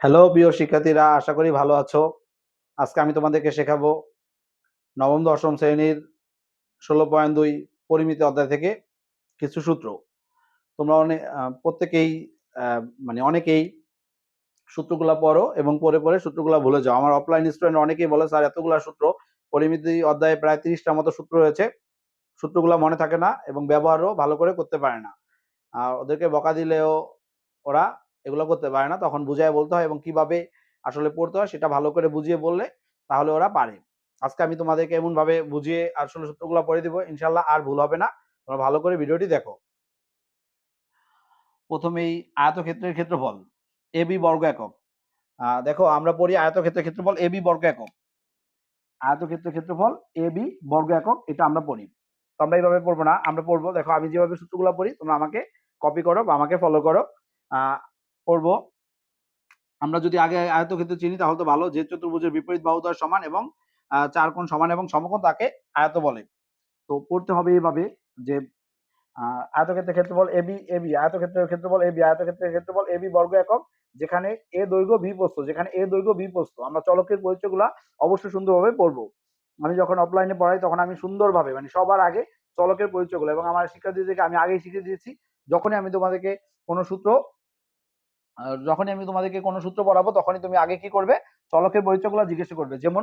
Hello প্রিয় শিক্ষার্থীরা, আশা করি ভালো আছো। আজকে আমি তোমাদেরকে শেখাবো নবম দশম শ্রেণির ষোলো পয়েন্ট দুই পরিমিত অধ্যায় থেকে কিছু সূত্র। তোমরা অনেক প্রত্যেকেই মানে অনেকেই সূত্রগুলা পড়ো এবং পরে পরে সূত্রগুলা ভুলে যাও। আমার অফলাইন স্টুডেন্ট অনেকেই বলে, স্যার, এতগুলা সূত্র, পরিমিত অধ্যায়ে প্রায় তিরিশটার মতো সূত্র রয়েছে। সূত্রগুলা মনে থাকে না এবং ব্যবহারও ভালো করে করতে পারে না। আর ওদেরকে বকা দিলেও ওরা এগুলো করতে পারে না। তখন বুঝায় বলতে হয় এবং কীভাবে আসলে পড়তে হয় সেটা ভালো করে বুঝিয়ে বললে তাহলে ওরা পারে। আজকে আমি তোমাদেরকে এমন ভাবে বুঝিয়ে আসলে সূত্রগুলো পড়ে দিব ইনশাল্লাহ আর ভুল হবে না। তোমরা ভালো করে ভিডিওটি দেখো। প্রথমেই আয়তক্ষেত্রের ক্ষেত্রফল, এ বি বর্গ একক। দেখো আমরা পড়ি আয়তক্ষেত্রের ক্ষেত্রফল, এ বি বর্গ একক। আয়তক্ষেত্রের ক্ষেত্রফল, এ বি বর্গ একক, এটা আমরা পড়ি। তো আমরা এইভাবে পড়ব না, আমরা পড়ব। দেখো আমি যেভাবে সূত্রগুলো পড়ি, তোমরা আমাকে কপি করো বা আমাকে ফলো করো। পড়ব আমরা যদি আগে আয়তক্ষেত্র চিনি, তাহলে তো ভালো। যে চতুর্ভুজের বিপরীত বাহুদ্বয় সমান এবং চার কোণ সমান এবং সমকোণ তাকে আয়ত বলে। তো পড়তে হবে এইভাবে যে আয়তক্ষেত্রের ক্ষেত্রফল এবি এবি আয়তক্ষেত্রের ক্ষেত্রফল এবি আয়তক্ষেত্রের ক্ষেত্রফল এবি বর্গ একক, যেখানে এ দৈর্ঘ্য ভি প্রস্থ, যেখানে এ দৈর্ঘ্য ভি প্রস্থ। আমরা চলকের পরিচয়গুলো অবশ্যই সুন্দরভাবে পড়ব। আমি যখন অফলাইনে পড়াই, তখন আমি সুন্দরভাবে মানে সবার আগে চলকের পরিচয়গুলো এবং আমার শিক্ষার্থীদেরকে আমি আগেই শিখিয়ে দিয়েছি। যখনই আমি তোমাদেরকে কোনো সূত্র যখনই আমি তোমাদেরকে কোনো সূত্র পড়াবো তখনই তুমি আগে কি করবে? চলকের পরিচয়গুলো জিজ্ঞেস করবে। যেমন,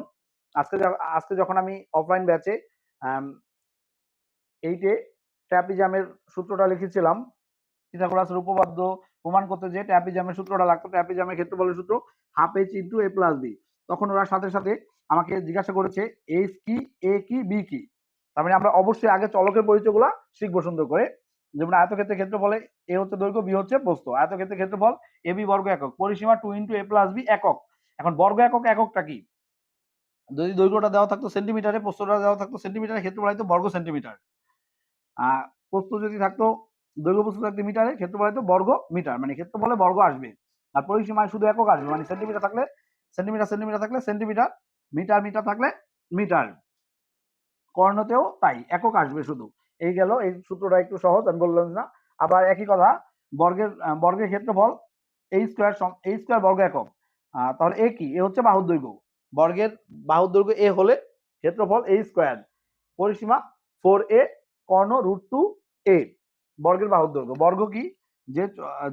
আজকে আজকে যখন আমি অফলাইন ব্যাচে এইটে ট্র্যাপিজামের সূত্রটা লিখেছিলাম পিথাগোরাসের উপপাদ্য প্রমাণ করতে যে ট্র্যাপিজামের সূত্রটা লাগতো। ট্র্যাপিজামের ক্ষেত্রফলের সূত্র half H into A plus B তখন ওরা সাথে সাথে আমাকে জিজ্ঞাসা করেছে এইচ কি এ কি বি কি? তার মানে আমরা অবশ্যই আগে চলকের পরিচয়গুলো শিখব সুন্দর করে যেমন আয়তক্ষেত্রের ক্ষেত্রফলে এ হচ্ছে দৈর্ঘ্য, বি হচ্ছে প্রস্থ আয়তক্ষেত্রের ক্ষেত্রফল এ, বি বর্গ একক। পরিসীমা two into A plus B একক। এখন বর্গ একক, এককটা কি? যদি দৈর্ঘ্যটা দেওয়া থাকতো সেন্টিমিটারে প্রস্থটা দেওয়া থাকতো সেন্টিমিটারে ক্ষেত্রফল হয়তো বর্গ সেন্টিমিটার আর প্রস্থ যদি থাকতো দৈর্ঘ্য, প্রস্থ থাকতো মিটারে ক্ষেত্রফল হয়তো বর্গ মিটার মানে ক্ষেত্রফলে বর্গ আসবে। আর পরিসীমায় শুধু একক আসবে। মানে সেন্টিমিটার থাকলে সেন্টিমিটার সেন্টিমিটার থাকলে সেন্টিমিটার মিটার মিটার থাকলে মিটার কর্ণতেও তাই, একক আসবে শুধু। এই গেল, এই সূত্রটা একটু সহজ, আমি বললাম না। আবার একই কথা, বর্গের বর্গের ক্ষেত্রফল এই স্কোয়ার এই স্কোয়ার বর্গ একক। তাহলে এ কি? এ হচ্ছে বাহুর দৈর্ঘ্য বর্গের বাহুর দৈর্ঘ্য এ হলে ক্ষেত্রফল এ স্কোয়ার পরিসীমা ফোর এ কর্ণ রুট টু এ বর্গের বাহুর দৈর্ঘ্য বর্গ কি? যে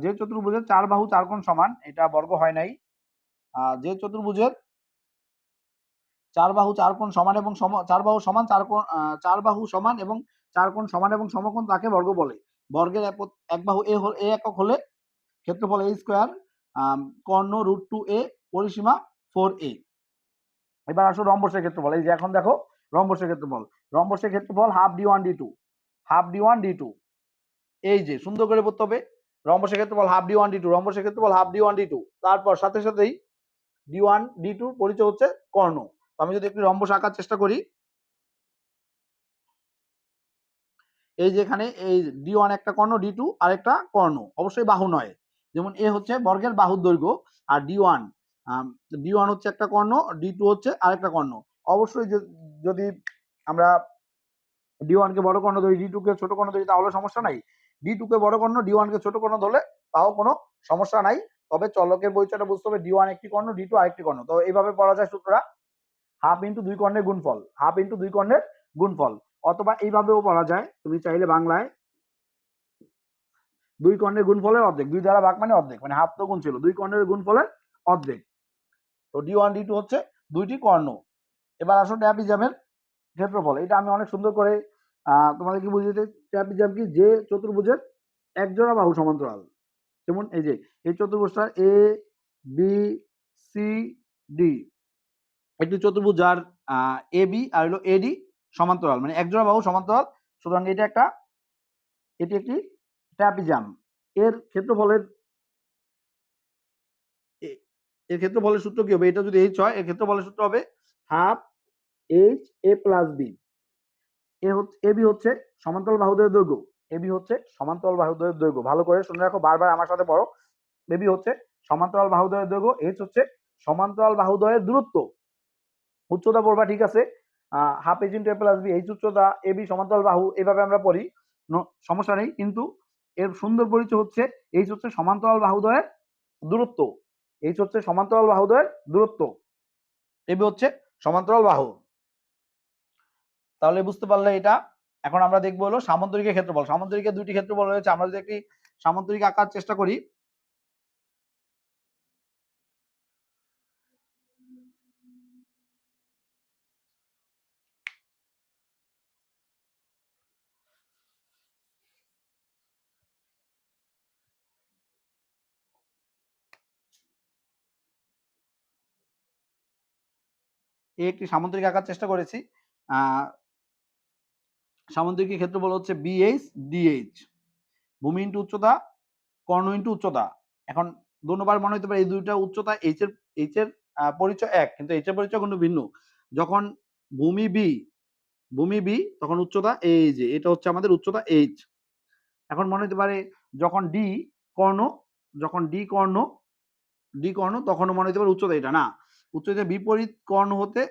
যে চতুর্ভুজের চার বাহু চার কোণ সমান, এটা বর্গ হয় নাই। যে চতুর্ভুজের চার বাহু চার কোণ সমান এবং চার বাহু সমান চার কোণ চার বাহু সমান এবং চার কোণ সমান এবং সমকোণ তাকে বর্গ বলে। বর্গের এক বাহু এ হল, এ একক হলে ক্ষেত্রফল এ স্কোয়ার কর্ণ রুট টু এ পরিসীমা ফোর এ এবার আসো রম্বসের ক্ষেত্রফল। এই যে এখন দেখো রম্বসের ক্ষেত্রফল। রম্বসের ক্ষেত্রফল half d one d two half d one d two এই যে সুন্দর করে পড়তে হবে। রম্বসের ক্ষেত্রফল half d one d two রম্বসের ক্ষেত্রফল half d one d two তারপর সাথে সাথেই ডি ওয়ান ডি টু পরিচয় হচ্ছে কর্ণ। আমি যদি একটি রম্বস আঁকার চেষ্টা করি এই যেখানে এই ডি ওয়ান একটা কর্ণ ডি টু আরেকটা কর্ণ, অবশ্যই বাহু নয়। যেমন এ হচ্ছে বর্গের বাহুর দৈর্ঘ্য, আর ডি ওয়ান ডি ওয়ান হচ্ছে একটা কর্ণ ডি টু হচ্ছে আরেকটা কর্ণ। অবশ্যই যদি আমরা ডি ওয়ান কে বড় কর্ণ ধরি ডি টু কে ছোট কর্ণ ধরি, তাহলে সমস্যা নাই। ডি টু কে বড় কর্ণ ডি ওয়ান কে ছোট কর্ণ ধরলে তাও কোনো সমস্যা নাই। তবে চলকের পরিচয়টা বুঝতে হবে ডি ওয়ান একটি কর্ণ ডি টু আরেকটি কর্ণ। তো এইভাবে পড়া যায় সূত্রটা। হাফ ইন্টু দুই কর্ণের গুণফল, হাফ ইন্টু দুই কর্ণের গুণফল। অথবা এইভাবেও পড়া যায় তুমি চাইলে বাংলায় দুই কর্ণের গুণফলের অর্ধেক দুই দ্বারা ভাগ মানে অর্ধেক মানে হাফ তো গুণ ছিল দুই কর্ণের গুণফলের অর্ধেক। তো ডি ওয়ান ডি টু হচ্ছে দুইটি কর্ণ। এবার আসো ট্যাপিজামের ক্ষেত্রফল এটা আমি অনেক সুন্দর করে আহ, তোমাদেরকে বুঝিয়ে দিই ট্যাপিজাম কি? যে চতুর্ভুজের একজোড়া বাহু সমান্তরাল। যেমন এই যে এই চতুর্ভুজটা এ বি সি ডি একটি চতুর্ভুজ যার এ বি আর হলো এডি সমান্তরাল মানে একজোড়া বাহু সমান্তরাল। সুতরাং এটা একটা, এটি একটি ট্র্যাপিজাম এর ক্ষেত্রফলের এর ক্ষেত্রফলের সূত্র কি হবে? এটা যদি এইচ হয়, এর ক্ষেত্রফলের সূত্র হবে half h a plus b a হচ্ছে এবি হচ্ছে সমান্তরাল বাহুদ্বয়ের দৈর্ঘ্য। এবি হচ্ছে সমান্তরাল বাহুদ্বয়ের দৈর্ঘ্য। ভালো করে শুনে রাখো, বারবার আমার সাথে পড়ো। এবি হচ্ছে সমান্তরাল বাহুদ্বয়ের দৈর্ঘ্য এইচ হচ্ছে সমান্তরাল বাহুদ্বয়ের দূরত্ব। উচ্চতা পড়বা ঠিক আছে। Half h into a plus b h উচ্চতা এবি সমান্তরাল বাহু এভাবে আমরা পড়ি। সমস্যা নেই, কিন্তু এর সুন্দর পরিচয় হচ্ছে এইচ হচ্ছে সমান্তরাল বাহুদ্বয়ের দূরত্ব। এইচ হচ্ছে সমান্তরাল বাহুদ্বয়ের দূরত্ব। এবি হচ্ছে সমান্তরাল বাহু তাহলে বুঝতে পারলে এটা। এখন আমরা দেখব হলো সামান্তরিকের ক্ষেত্রফল। সামান্তরিকের দুইটি ক্ষেত্রফল রয়েছে। আমরা যদি একটি সামান্তরিক আঁকার চেষ্টা করি এই একটি সামুদ্রিক আঁকার চেষ্টা করেছি। আহ সামান্তরিকের ক্ষেত্রফল হচ্ছে বিএইচ ডিএইচ ভূমি ইন্টু উচ্চতা, কর্ণ ইন্টু উচ্চতা। এখন দুবার মনে হতে পারে এই দুইটা উচ্চতা এইচ এর এইচ এর পরিচয় এক, কিন্তু এইচ এর পরিচয় কিন্তু ভিন্ন। যখন ভূমি বি ভূমি বি তখন উচ্চতা এই যে এটা হচ্ছে আমাদের উচ্চতা এইচ এখন মনে হতে পারে যখন ডি কর্ণ, যখন ডি কর্ণ ডি কর্ণ, তখনও মনে হতে পারে উচ্চতা এটা। না উচ্চতা বিপরীত কর্ণ হতে,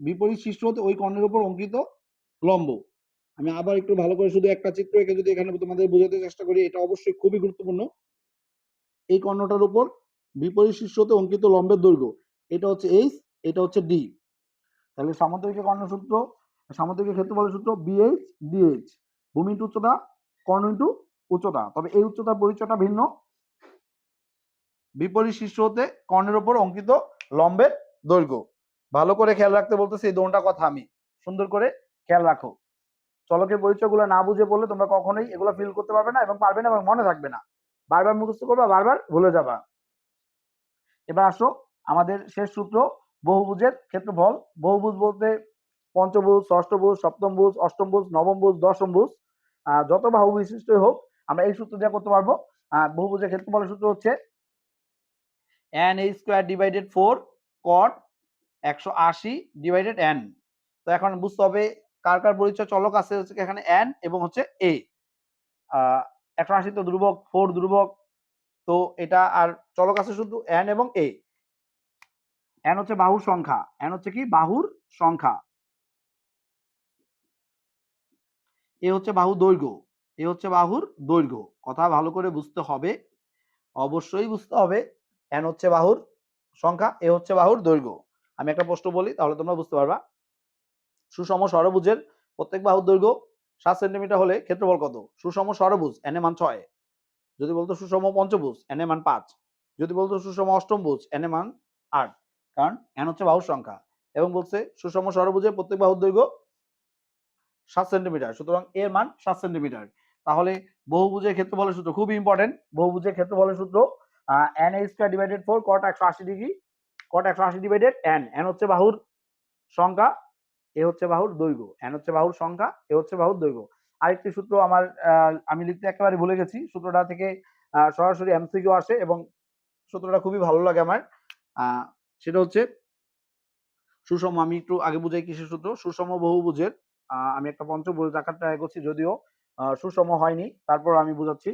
বিপরীত শীর্ষ হতে ওই কর্ণের উপর অঙ্কিত লম্ব। আমি আবার একটু ভালো করে শুধু একটা চিত্র এঁকে যদি এখানে তোমাদের বোঝাতে চেষ্টা করি, এটা অবশ্যই খুবই গুরুত্বপূর্ণ। এই কর্ণটার উপর বিপরীত শীর্ষ হতে অঙ্কিত লম্বের দৈর্ঘ্য, এটা হচ্ছে এইচ এটা হচ্ছে ডি তাহলে সামান্তরিকের কর্ণসূত্র সামান্তরিকের ক্ষেত্রফলের সূত্র বিএইচ ডিএইচ ভূমি ইন্টু উচ্চতা, কর্ণ ইন্টু উচ্চতা। তবে এই উচ্চতার পরিচয়টা ভিন্ন। বিপরীত শীর্ষ হতে কর্ণের উপর অঙ্কিত লম্বের দৈর্ঘ্য। ভালো করে খেয়াল রাখতে বলতেছি, এই দোনটা কথা আমি। সুন্দর করে খেয়াল রাখো। চলকের পরিচয়গুলো না বুঝে পড়লে তোমরা কখনোই এগুলো ফিল করতে পারবে না এবং পারবে না এবং মনে থাকবে না। বারবার মুখস্থ করবা, বারবার ভুলে যাবা। এবার আসো আমাদের শেষ সূত্র, বহুভুজের ক্ষেত্রফল। বহুভুজ বলতে পঞ্চভুজ, ষষ্ঠভুজ, সপ্তমভুজ, অষ্টমভুজ, নবমভুজ, দশমভুজ। যত বাহু বিশিষ্টই হোক, আমরা এই সূত্র দিয়ে করতে পারব। বহুভুজের ক্ষেত্রফলের সূত্র হচ্ছে n a square divided four cot একশো আশি ডিভাইডেড এন তো এখন বুঝতে হবে কার কার পরিচয় চলক আছে, হচ্ছে এখানে এন এবং হচ্ছে এ একশো আশি তো ধ্রুবক ফোর ধ্রুবক, তো এটা আর চলক আছে শুধু এন এবং এ এন হচ্ছে বাহুর সংখ্যা এন হচ্ছে কি বাহুর সংখ্যা। এ হচ্ছে বাহু দৈর্ঘ্য এ হচ্ছে বাহুর দৈর্ঘ্য। কথা ভালো করে বুঝতে হবে, অবশ্যই বুঝতে হবে এন হচ্ছে বাহুর সংখ্যা, এ হচ্ছে বাহুর দৈর্ঘ্য। আমি একটা প্রশ্ন বলি, তাহলে তোমরা বুঝতে পারবা। সুষম ষড়ভুজের প্রত্যেক বাহুর দৈর্ঘ্য সাত সেন্টিমিটার হলে ক্ষেত্রফল কত? সুষম ষড়ভুজ এনে মান ছয়। যদি বলতো সুষম পঞ্চভুজ এন মান পাঁচ। যদি বলতো সুষম অষ্টমভুজ এন মান আট। কারণ এন হচ্ছে বাহুর সংখ্যা। এবং বলছে সুষম ষড়ভুজের প্রত্যেক বাহুর দৈর্ঘ্য সাত সেন্টিমিটার। সুতরাং এর মান সাত সেন্টিমিটার। তাহলে বহুভুজের ক্ষেত্রফলের সূত্র খুবই ইম্পর্টেন্ট বহুভুজের ক্ষেত্রফলের সূত্র n a square divided four cot একশো আশি ডিগ্রি কট একশো আশি ডিভাইডেড এন এন হচ্ছে বাহুর সংখ্যা এ হচ্ছে বাহুর দৈর্ঘ্য এন হচ্ছে বাহুর সংখ্যা এ হচ্ছে বাহুর দৈর্ঘ্য। আরেকটি সূত্র আমার আমি লিখতে একেবারে ভুলে গেছি সূত্রটা থেকে সরাসরি এমসিকিউ আসে এবং সূত্রটা খুবই ভালো লাগে আমার। সেটা হচ্ছে সুষম আমি একটু আগে বুঝাই কিসের সূত্র? সুষম বহুভুজের আহ, আমি একটা পঞ্চভুজ আকারটা এগোচ্ছি যদিও সুষম হয়নি তারপর আমি বুঝাচ্ছি।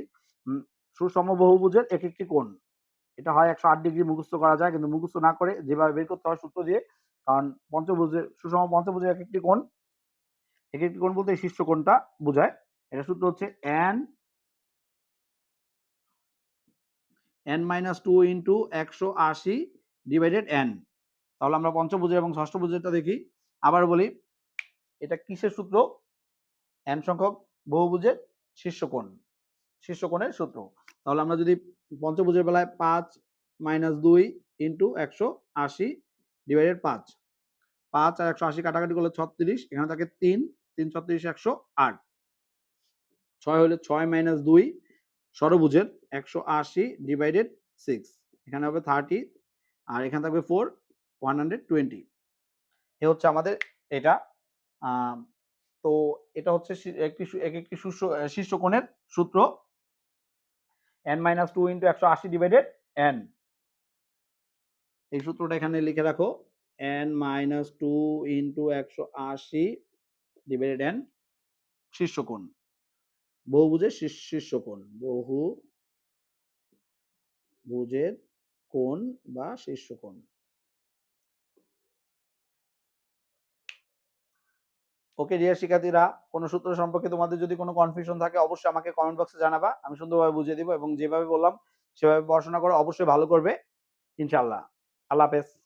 সুষম বহুভুজের এক একটি কোণ। এটা হয় একশো আট ডিগ্রি মুখস্থ করা যায়, কিন্তু মুখস্থ না করে যেভাবে বের করতে হয় সূত্র দিয়ে, কারণ পঞ্চভুজের, সুষম পঞ্চভুজের এক একটি কোণ এক একটি কোণ বলতে শীর্ষ কোণটা বোঝায়। এটা সূত্র হচ্ছে n n minus two into একশো আশি ডিভাইডেড এন তাহলে আমরা পঞ্চভুজের এবং ষষ্ঠভুজেরটা দেখি। আবার বলি, এটা কিসের সূত্র? এন সংখ্যক বহুভুজের শীর্ষকোণ শীর্ষকোণের সূত্র। তাহলে আমরা যদি পঞ্চভুজের বেলায় পাঁচ মাইনাস দুই ইন্টু একশো আশি ডিভাইডেড পাঁচ। পাঁচ আর একশো আশি কাটাকাটি করলে ছত্রিশ, এখানে থাকে তিন তিন ছত্রিশ, একশো আট। ছয় হলে ছয় মাইনাস দুই, ষড়ভুজের একশো আশি ডিভাইডেড সিক্স এখানে হবে থার্টি আর এখানে থাকবে four one hundred twenty a হচ্ছে আমাদের এটা তো এটা হচ্ছে একটি এক একটি শীর্ষ শীর্ষকোণের সূত্র। এন মাইনাস টু ইন্টু একশো আশি ডিভাইডেড এন এই সূত্রটা এখানে লিখে রাখো এন মাইনাস টু ইন্টু একশো আশি ডিভাইডেড এন শীর্ষকোণ। বহুভুজের শীর্ষ- শীর্ষকোণ। বহু ভুজের কোণ বা শীর্ষকোণ। ওকে ডিয়ার শিক্ষার্থীরা, কোনো সূত্র সম্পর্কে তোমাদের যদি কোনো কনফিউশন থাকে, অবশ্যই আমাকে কমেন্ট বক্সে জানাবা। আমি সুন্দরভাবে বুঝিয়ে দিব এবং যেভাবে বললাম, সেভাবে পড়াশোনা করো অবশ্যই ভালো করবে। ইনশাল্লাহ আল্লাহ হাফেজ।